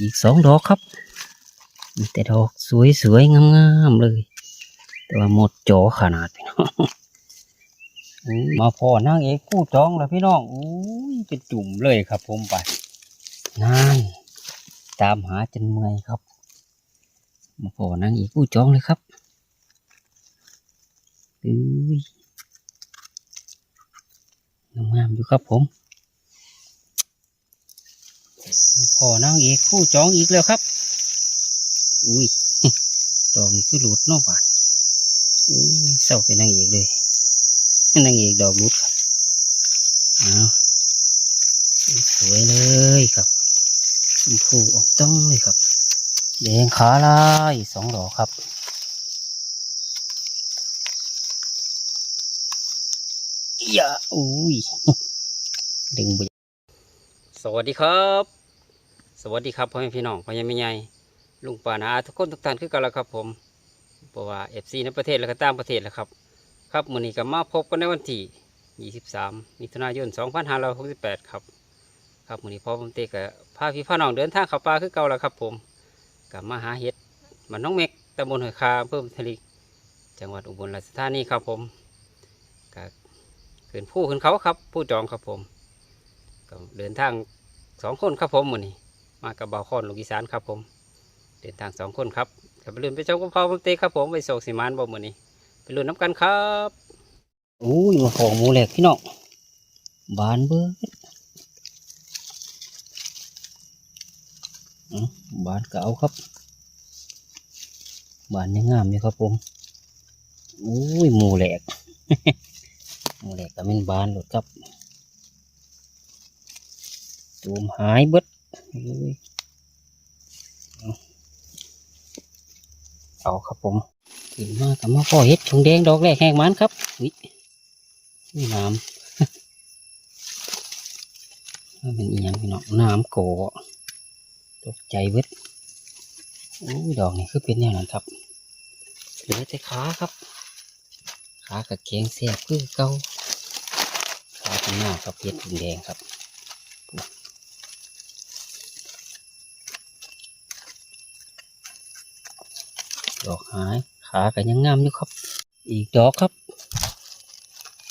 อีกสองดอกครับ แต่ดอกสวยๆงามๆเลย แต่ว่าหมดจอขนาดพี่น้องมาพอนางเอกผู้จองแล้วพี่น้องอู้ยเป็นจุ่มเลยครับผมไปนั่นตามหาจนเมื่อยครับมาพอนางเอกผู้จองเลยครับอุ้ยงามๆอยู่ครับผมมา พอนางเอกผู้จองอีกแล้วครับ อุ้ยดอกนี่คือหลุดนอกบาดอุ้ยเศร้าเป็นนางเอกเลยนางเอกดอกรุดครับเอาสวยเลยครับชมพูออกต้องเลยครับแดงขาลายสองดอกครับอย่าอุ้ยดึงไปสวัสดีครับ สวัสดีครับพ่อแม่พี่น้องพ่อแม่แม่ใหญ่ลุงป่านาทุกคนทุกท่านคือกันแล้วครับผมเพราะว่าเอฟซีในประเทศและก็ต่างประเทศแหละครับ ครับมื้อนี้ก็มาพบกันในวันที่23มิถุนายน 2568 ครับครับมื้อนี้พ่อผมเตก็พาพี่พ่อน้องเดินทางเข้าป่าคือเก่าแล้วครับ ผมกับมาหาเห็ดมันน้องเม็กตำบลหอยคาอำเพิ่มทลิกจังหวัดอุบลราชธานีครับผมก็ขึ้นผู้ขึ้นเขาครับ ผู้จองครับผมก็เดินทางสองคนครับผมมื้อนี้ มากับบ่าวคอนลูกอีสานครับผม เดินทางสองคนครับกับไปเรื่นไปชมกับพ่อมเตครับผมไปโศกสิมานบ่มือนี้ไปลุ้นน้ำกันครับอุ้ยมาของหมูแหลกพี่น้องบานเบิดอื้อบานเก่าครับบานยังงามอยู่ครับผมอุ้ยหมูแหลกหมูแหลกก็เป็นบานหลดครับตูมหายเบิดอุ้ย เอาเอาครับผมขึ้นมากับมาพ่อเห็ดชงแดงดอกแรกแห้งมันครับวินี่น้ำมันเป็นอีหยังพี่น้องน้ำโกะตกใจเวิดโอ้ยดอกนี่คือเป็นแนวนั้นครับเหลือแต่ขาครับ ขากับแกงแซ่บคือเก่าขาข้างหน้ากับเห็ดชงแดงครับ ดอกหายขากันยังงามอยู่ครับ อีกดอกครับ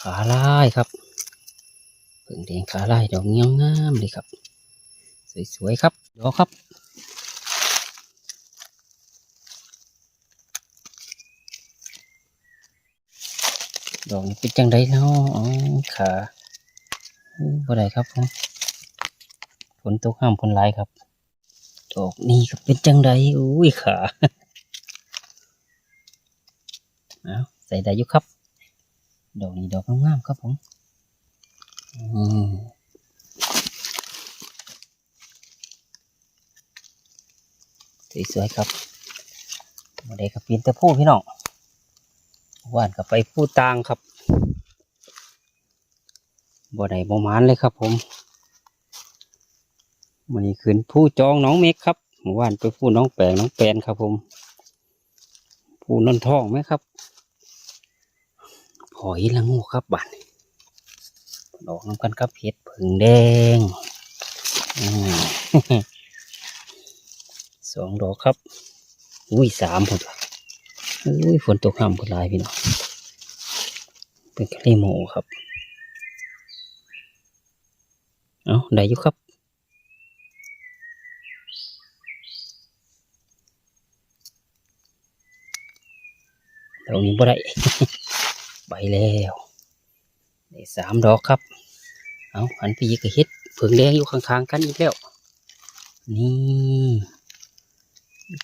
ขาลายครับเพิ่งแดงขาลายดอกยังงามเลยครับ สวยๆครับดอกครับดอกเป็นจังไดเนาะขาอู้บ่ได้ครับผมฝนตกห้ามฝนหลายครับ ดอกนี้ก็เป็นจังไดอุ้ยขา ใส่ได้ยู่ครับ ดอกนี้ดอกงามๆครับผมอืมสวยๆครับมาได้กับปีนตะพูพี่น้องว่านกับไปพูตางครับบ่ได้บ่มานเลยครับ ผมวันนี้ขึ้นผู้จองน้องเมกครับเมื่อวานไปพูน้องแปลงน้องแปลนครับ ผม ผู้นนท้องไหมครับ หอยละงูครับบันดอกน้ำกันครับเห็ดผึ่งแดงอืมสองดอกครับ อุ้ยสามผลอุ้ยฝนตกห้ามผลลายพี่น้องเป็นกะลิโมครับ เอาได้ยู่ครับดอกนี้บ่ได้ ไปแล้วได้สามดอกครับ เอาอันพี่ก็เฮ็ดเผิงแดงอยู่ข้างๆกันอีกแล้ว นี่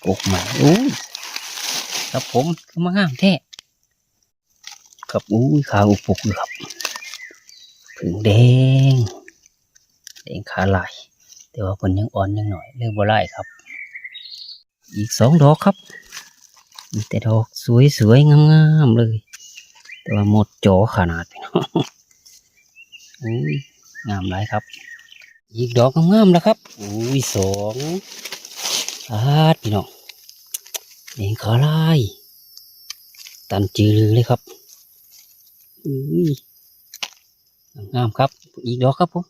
กกใหม่อู้ยครับผมก็มางามแท้ครับอู้ยขาอุปุกครับผึ่งแดง แดงขาลาย แต่ว่าผลยังอ่อนยังหน่อยเรื่องบ่ไล่ครับ อีกสองดอกครับมีแต่ดอกสวยๆงามๆเลย แต่ว่าหมดจอขนาดพี่น้องอุ้ยงามหลายครับ อีกดอกงามแล้วครับอุ้ยสองอาดพี่น้องเองขาลายตันจือเลยครับอุ้ยงามครับ อีกดอกครับผม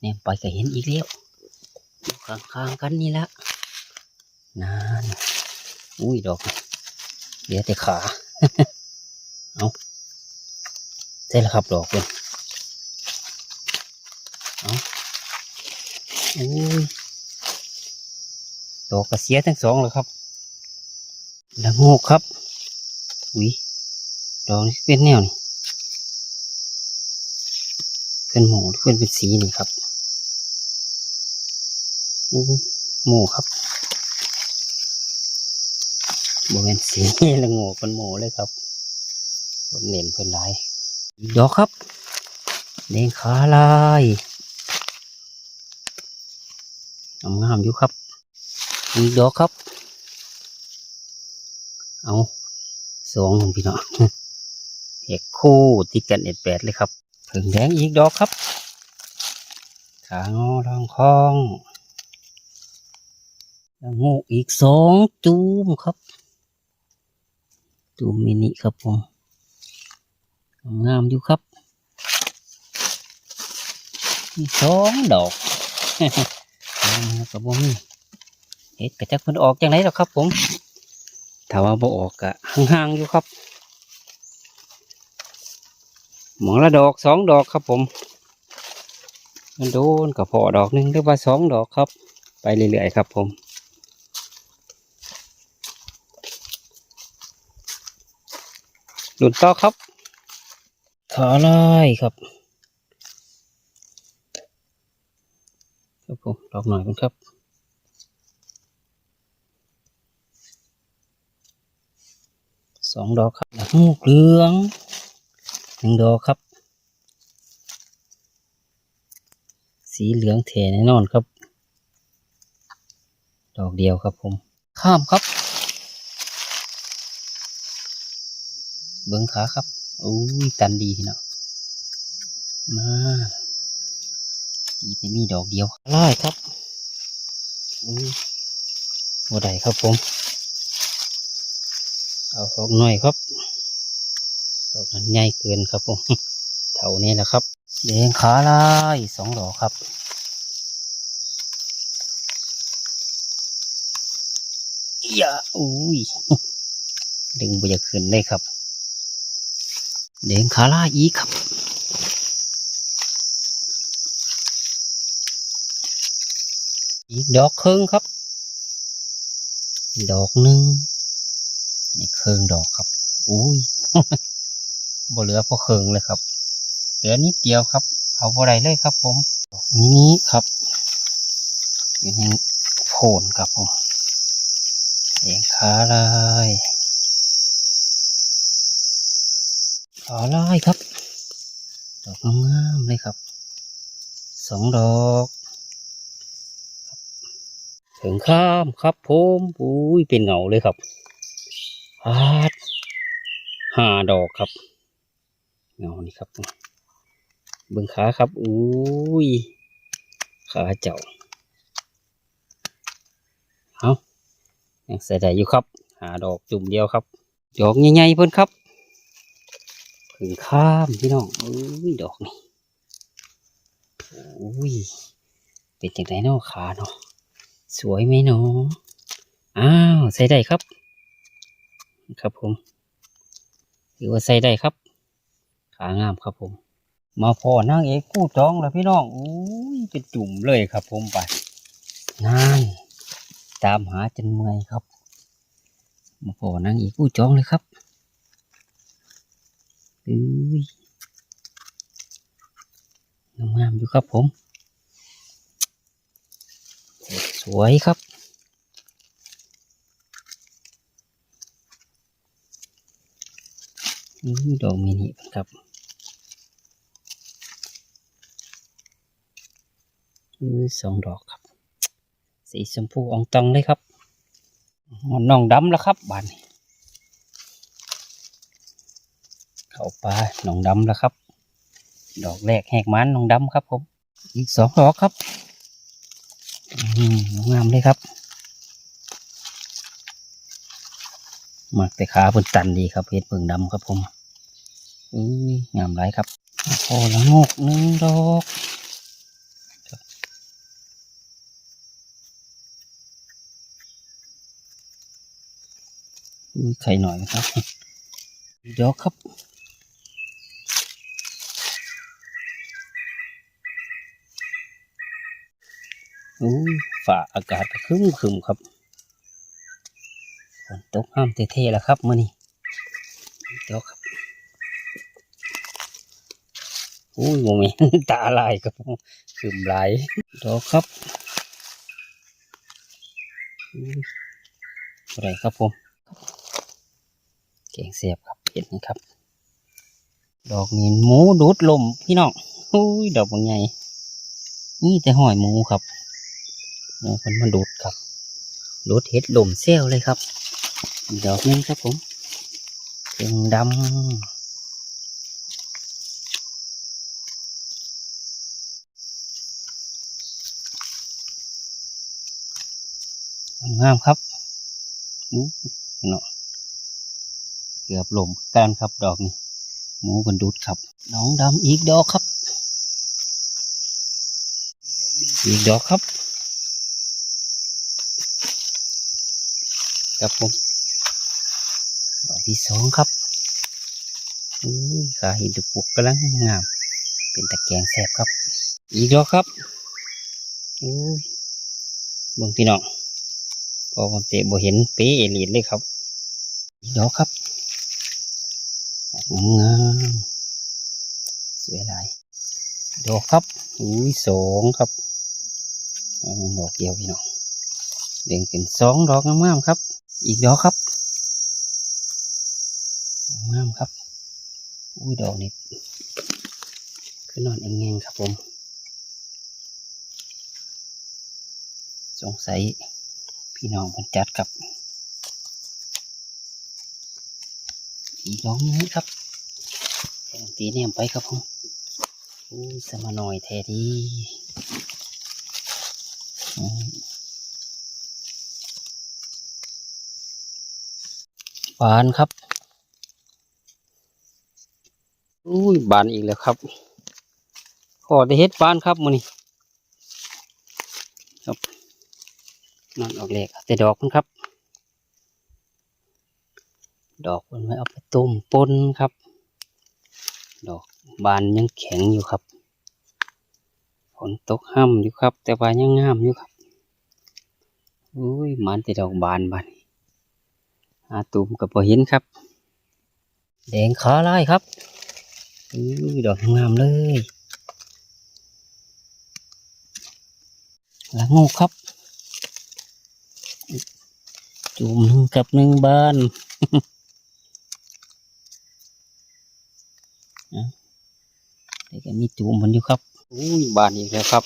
เนี่ยไปก็เห็นอีกแล้วข้างๆกันนี่ละนานอุ้ยดอกเหลือแต่ขา เอา ใช่แล้วครับดอกเป็นเอาอุ้ยดอกกระเสียทั้งสองเลยครับละโงกครับ อุ้ยดอกนี่เป็นแนวนี่เป็นหมูหรือเป็นเป็นสีนี่ครับอุ้ยหมูครับบริเวณสีละโงกเป็นหมูเลยครับคนเน้นเพิ่นหลาย ดอกครับแดงขาลายงามๆอยู่ครับอีกดอกครับ เอาสองหนึ่งพี่น้องเอกคู่ติดกันเอ็ดแปดเลยครับผึ่งแดงอีกดอกครับขางอทองคองงูอีกสองจูมครับ จูมมินิครับผม งามอยู่ครับสองดอกกับบ่มีเห็ดกระจักมันออกจังไรหรอครับผมถ้าว่าบ่ออกกะห่างๆอยู่ครับ หมองละดอกสองดอกครับผม มันโดนกับพอดอกหนึ่งหรือว่าสองดอกครับ ไปเรื่อยๆครับผมหลุดต่อครับ ขาลายครับครับผมดอกหน่อยกันครับสองดอกครับดอกมูกเหลืองหนึ่งดอกครับ สีเหลืองเทแน่นอนครับ ดอกเดียวครับผม ข้ามครับ เบิ้งขาครับ อุ้ยตันดีเนาะมาดีแต่มีดอกเดียวไล่ครับอุ้ยโมได้ครับผม เอาดอกหน่อยครับดอกนั้นใหญ่เกินครับผมเท่านี้แหละครับแดงขาลายสองดอกครับอย่าอุ้ยดึงบุจะขึ้นเลยครับ แดงขาลายอีกครับ อีกดอกครึ่งครับ ดอกหนึ่งนี่เครื่องดอกครับ อุ้ยบ่เหลือพอเครื่องเลยครับ เหลือนิดเดียวครับ เอาบ่ได้เลยครับ ผมดอกนี้นี้ครับอยู่ในโผนครับผมเองขาลาย ขาลายครับ ดอกงามเลยครับ สองดอกถึงข้ามครับผมอุ้ยเป็นเหงาเลยครับฮาดห้าดอกครับเงานี่ครับเบิ้งขาครับอุ้ยขาเจ้าเอายังใส่ได้อยู่ครับ หาดอกจุ่มเดียวครับ ดอกใหญ่ๆเพิ่อนครับ ถึงข้ามพี่น้องอุ้ยดอกนี่อุ้ยเป็นจังไดเนาะขาเนาะสวยไหมเนาะอ้าวใส่ได้ครับ ครับผมถือว่าใส่ได้ครับ ขางามครับผม มาพอนางเอกกู้จองแล้วพี่น้องอุ้ยเป็นจุ่มเลยครับผมไปนั่นตามหาจนเมื่อยครับ มาพอนางเอกกู้จองเลยครับ อุ้ยงามอยู่ครับผม สวยครับ ดอกมินิครับสองดอกครับ สีชมพูอองตองเลยครับนน้องดำแล้วครับบานนี้ เขาปลาน้องดำแล้วครับ ดอกแรกแหกมันนองดำครับผม อีกสองดอกครับอืงามเลยครับมักแต่ขาเพิ่นตันดีครับเห็ดเพิ่งดำครับผมอุ้ยงามไรครับโอ้ละงกหนึ่งดอกอุ้ยไข่หน่อยนะครับอีกดอกครับ อู้ยฝ่าอากาศก็ครึ้มคึมครับฝนตกห้ามเท่ๆแล้วครับมื่อนี้เดี๋ยวครับอู้ยโมเมนตาลายครับคึมไหลายเดี๋ยวครับอะไรครับผมเก่งเสียบครับเห็นไหมครับ ดอกนี้หมูดูดลมพี่น้องอุ้ยดอกบางใหญ่นี่แต่หอยหมูครับ หมูคนมาดูดครับดูดเห็ดหล่มเซลเลยครับดอกนึงครับผมเก่งดำงามครับเนาะเกือบหล่มกันครับดอกนี้หมูคนดูดครับน้องดำอีกดอกครับ อีกดอกครับ ครับผมดอกที่สองครับอุ้ยขาเห็นดุปุกกำลังงาม เป็นตะแกรงแสบครับ อีกดอกครับอุ้ยเบิ่งพี่น้องพอผมเตะบ่เห็นเป๊ะเอลีดเลยครับ อีกดอกครับงามๆสวยหลายดอกครับอุ้ยสองครับดอกเดียวพี่น้องเด่งเป็นสองดอกงามๆครับ อีกดอกครับงามครับ อุ้ยดอกนี้คือนอนเองๆครับผม สงสัยพี่น้องมันจัดครับ อีกดอกนี้ครับตีเนี่ยไปครับผมอุ้ยสมานอยแท้ดี บานครับอุ้ยบานอีกแล้วครับขอได้เฮ็ดบานครับมือนี้ครับนั่นออกแหลกแต่ดอกมันครับ ดอกมันไว้เอาไปต้มปนครับ ดอกบานยังแข็งอยู่ครับฝนตกห้ำอยู่ครับ แต่ว่ายังงามอยู่ครับอุ้ยมันแต่ดอกบานบาน หาตุมกับพอเห็นครับ แดงขาลายครับอื้ดอกงามเลยละงูครับ จุ่มหนึ่งกับหนึ่งบานอะเดี๋ยวก็มีจุ่มมันอยู่ครับอุ้ยบานอีกแล้วครับ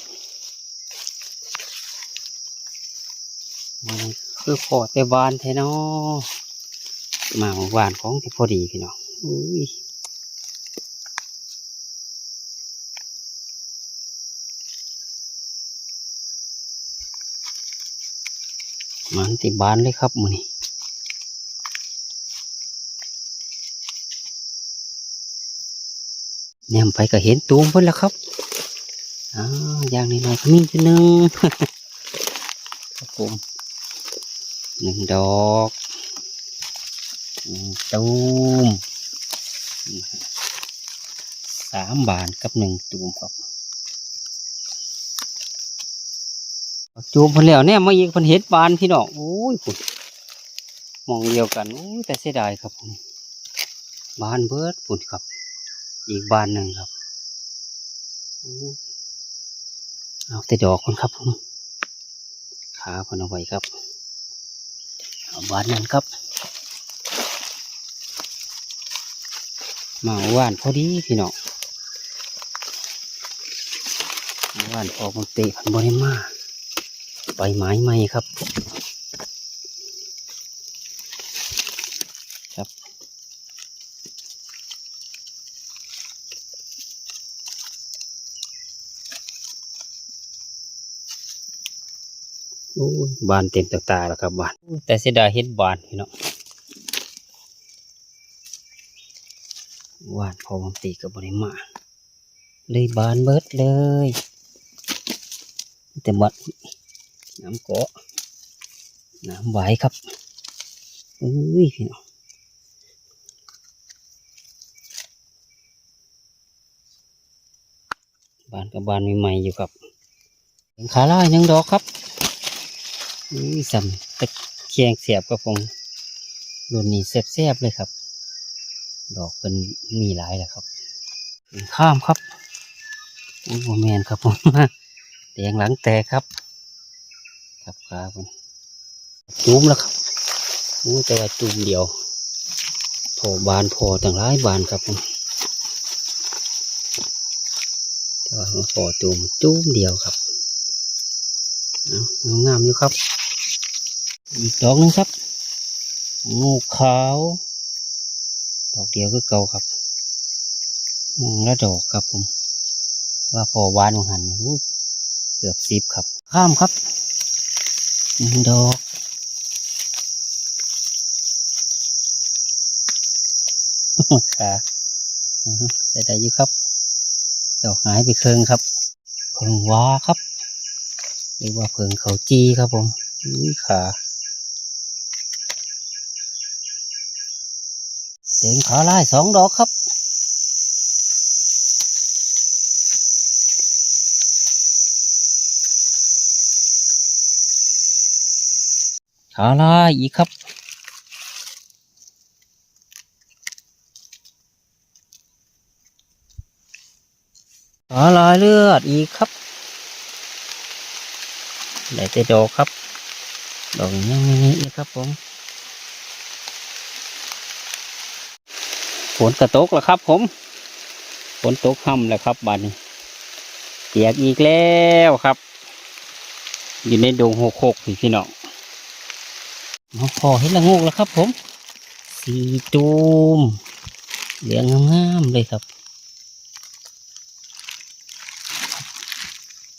มันคือพอแต่บานแท้นาะ มาของหวานของที่พอดีพี่น้องอุ้ยมันติบานเลยครับมือนี้แนมไปก็เห็นตูมเพิ่นแล้วครับอ้าวอย่างน้อยก็มีอยู่หนึ่งครับผมหนึ่งดอก ตูมสามบานกับหนึ่งตูมครับจูมพิ่นแล้วเนี่ยมาอีกพิ่นเห็ดบานพี่น้องโอ้ยพุ่นมองเดียวกันโอ้ยแต่เสียดายครับผมบานเบิดพุ่นครับ อีกบานหนึ่งครับเอาแต่ดอกคนครับผมขาพิ่นเอาไว้ครับ เอาบานนั้นครับ มาหวานพอดีพี่น้องมาหวานพอมันเตะพันบริมาใบไม้ใหม่ครับครับโอ้บานเต็มตาตาแล้วครับบาน แต่เสียดายเห็ดบานพี่น้อง วาดพอมันตีกับบริมาเลยบานเบิดเลย แต่บัดน้ำเกาะน้ำไหวครับอุ้ยพี่น้องบานกับบานใหม่ๆอยู่ครับเห็นขาล่ายหนึ่งดอกครับอุ้ยสัมตะเคียงเสียบกับผมรุ่นนี้แซ่บๆเลยครับ ดอกเป็นมีหลายแหละครับข้ามครับอุ้โมแมนครับผมแดงหลังแตกครับ ครับครับผมจูมแล้วครับอู้แต่ว่าจูมเดียวโผบานโผต่างหลายบานครับผมแต่ว่าพอจูมจูมเดียวครับงามอยู่ครับ อีกดอกนึงครับงูขาว ดอกเดียวคือเก่าครับมองแล้วดอกครับผม ว่าพอวานของหันนี่อู้เกือบสิบครับ ข้ามครับหนึ่งดอกขาอือฮึได้ได้อยู่ครับ ดอกหายไปเครื่องครับ เพิงว้าครับ หรือว่าเพิงเขาจีครับผมอุ้ยขา เต็งขาลายสองดอกครับ ขาลายอีกครับขาลายเลือดอีกครับได้แต่ดอกครับ ดอกยังไม่นี้อีกครับผม นกระตกแล้วครับ ผมฝนตกค่ำแล้วครับบัดนี้เปียกอีกแล้วครับ อยู่ในดงหกหกพี่พี่น้องพอเห็นละงูกแล้วครับ ผม สีตูมเหลืองงามๆเลยครับ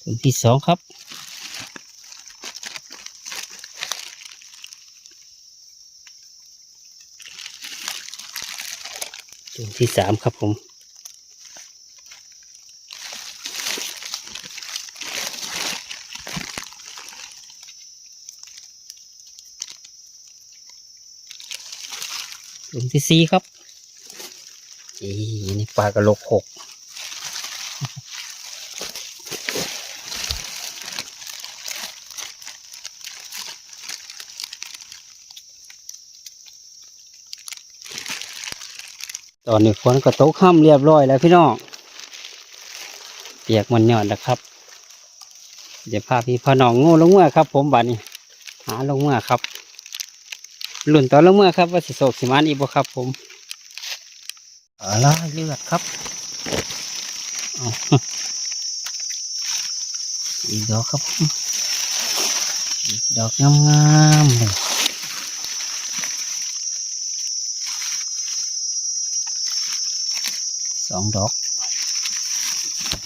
ต้นที่สองครับ ต้นที่สามครับผมต้นที่สี่ครับอีนี่ปลากระโหลกหก อนนี้ฝนก็ตกค่ำเรียบร้อยแล้วพี่น้องเปียกมันหย่อนแล้วครับ เดี๋ยวพาพี่พาน้องงูลงเมื่อครับ ผมบัดนี้ หาลงเมื่อครับหลุ่นตอนลงเมื่อครับ ว่าสิโศกสิมานอีกบ่ครับ ผมอะไรเลือดครับเอาอีกดอกครับผมอีกดอกงามๆเลย องดอก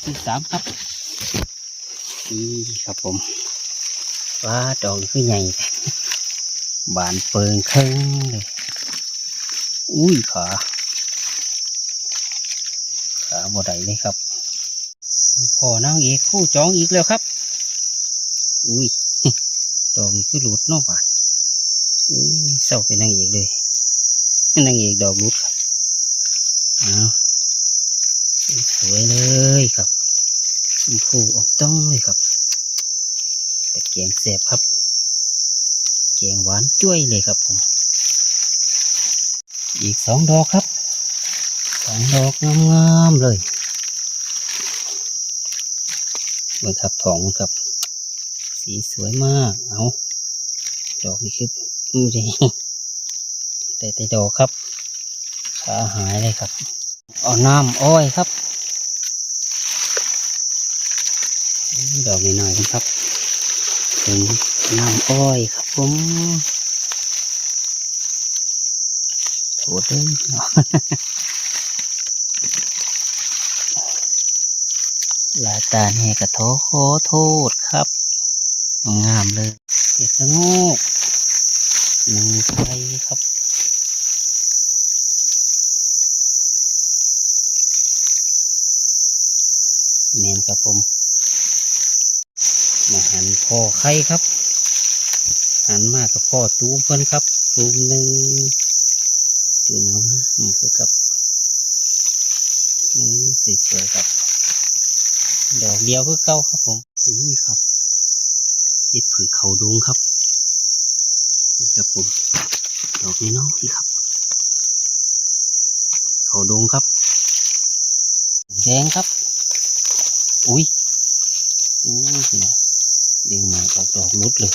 ที่สามครับนี่ครับผมว่าดอกคือใหญ่บานเปิงเครึ่งเลยอุ้ยขาขาบ่ได้เลยครับพอนั่งอีกคู่จองอีกแล้วครับ อุ้ยดอกนี่คือหลุดนอกบานอุ้ยเศร้าเป็นนางเอกเลยนางเอกดอกหลุดครับอ้าว สวยเลยครับชมพูออกต้องเลยครับ แต่แกงแสบครับ แกงหวานจ้วยเลยครับผม อีกสองดอกครับสองดอกงามๆเลยเบิ่งครับทองมันครับ สีสวยมาก เอาดอกนี้คืออือดีแต่แต่ดอกครับขาหายเลยครับ เอาน้ำอ้อยครับ ดอกน้อยๆนะครับถึงน้ำอ้อยครับผมโถเด้อเนาะลาตาแหกระโถขอโทษครับงามเลยเห็ดละโงกหนึ่งไฟครับเมนครับผม พ่อไข่ครับ หันมากกับพ่อตูมเพิ่นครับซูมหนึ่งจุ่มลงมามันคือกับนี่สวยๆครับดอกเดียวคือเก้าครับผมอุ้ยครับเห็ดผึ่งเขาดุงครับนี่ครับผมดอกนี้เนาะนี่ครับ เขาดุงครับ แดงครับ อุ้ยอุ้ยนี่นะ ดึงมาออกดอกรุดเลย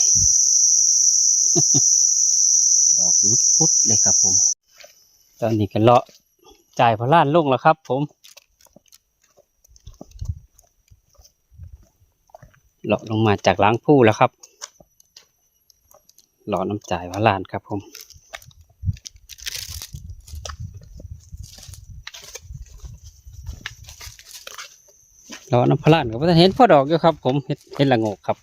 ดอกรุดปุ๊ดเลยครับผม ตอนนี้ก็เลาะจ่ายพลานลงแล้วครับ ผม เลาะลงมาจากล้างผู้แล้วครับเลาะน้ำจ่ายพลานครับผมเลาะน้ำพลานก็บ่ทันเห็นพ่อดอกอยู่ครับ ผมเห็ดเห็ดละโงกครับ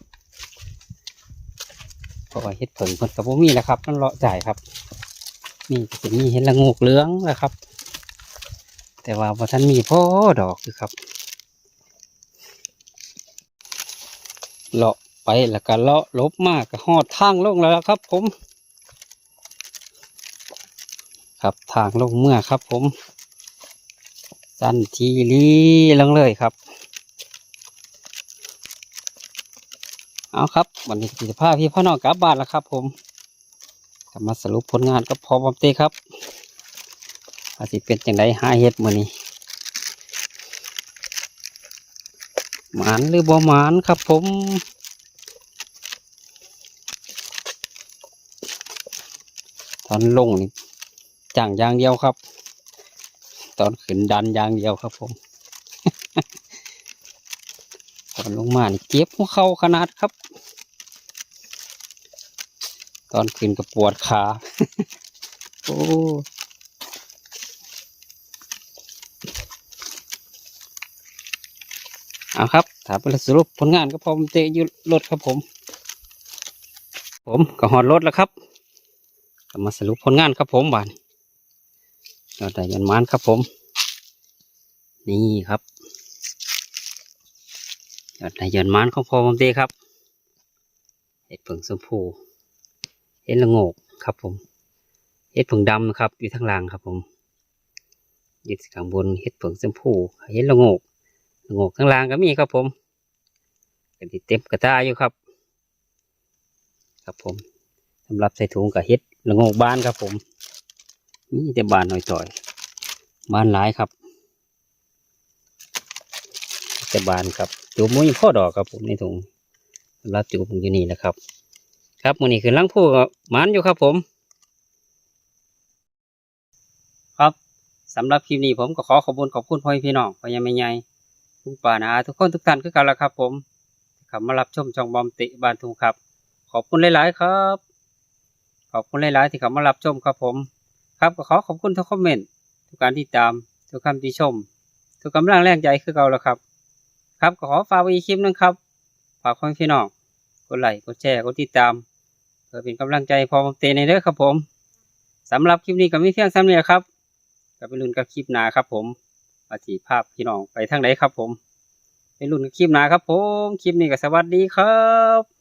ราะว่าเห็ดเผิงเพิ่นกับบ่มีแล้วครับมันเลาะจ่ายครับนี่ก็จะมีเห็ดละโงกเหลืองแล้วครับ แต่ว่าพอท่านมีพ่อดอกอยู่ครับเลาะไปแล้วก็เลาะลบมากก็หอดทางลงแล้วครับ ผม ครับทางลงเมื่อครับ ผมสั้นทีลีลังเลยครับ เอาครับวันนี้กิจภาพพี่พ่อน้องกลับบ้านแล้วครับ ผมกลับมาสรุปผลงานกับพอบัมเต้ครับอาสิเป็นจังไดหาเห็ดมือนี้หมานหรือบ่หมานครับ ผมตอนลงนี่จ่างอย่างเดียวครับ ตอนขึ้นดันอย่างเดียวครับ ผมตอนลงมานี่เจ็บหัวเข่าขนาดครับ ตอนขึ้นก็ปวดขา โอ้เอาครับ ถามไปสรุปผลงานก็พอมเตะอยู่รถครับผม ผมก็หอดรถแล้วครับก็มาสรุปผลงานครับผมบานเราได้ยันมานครับผม นี่ครับยอดได้ยันมานของพอมเตะครับเห็ดผึ่งชมพู เห็ดละโงกครับผม เห็ดผงดำนะครับ อยู่ทางล่างครับผมยึดข้างบนเห็ดผึ่งชมพูเห็ดละโงกละโงกข้างล่างก็มีครับผมก็ติเต็มกระตาอยู่ครับ ครับผมสำหรับใส่ถุงกับเฮ็ดละโงกบานครับผมนี่แต่บานหน่อยต่อยบานหลายครับ แต่บานครับจูบมุ้ยพ่อดอกครับผมในถุงสำหรับจูบมันอยู่นี่แหละครับ ครับมันนี้คือลังผู้กับหมันอยู่ครับผม ครับสำหรับคลิปนี้ผมก็ขอขอบคุณขอบคุณพ่อพี่น้องพ่อยังไม่ใหญ่ทุกป่านาทุกคนทุกท่านคือกันแล้วครับ ผมขับมารับชมช่องบอมติบานทุงครับ ขอบคุณหลาย ๆ ครับ ขอบคุณหลาย ๆ ที่เข้ามารับชมครับผม ครับก็ขอขอบคุณทุกคอมเมนต์ทุกการติดตามทุกคำติชม ทุกกำลังแรงใจคือเก่าแล้วครับ ครับก็ขอฝากไว้อีกคลิปนึงครับฝากคนพี่น้องกดไลค์กดแชร์กดติดตาม เพื่อเป็นกำลังใจพอผมเตในเด้อครับผมสำหรับคลิปนี้ก็มีเพียงซ้ำเนี่ยครับก็ไปลุ้นกับคลิปหนาครับผมอาถีภาพพี่น้องไปทางไหนครับผม ไปรุ่นกับคลิปหนาครับผม คลิปนี้ก็สวัสดีครับ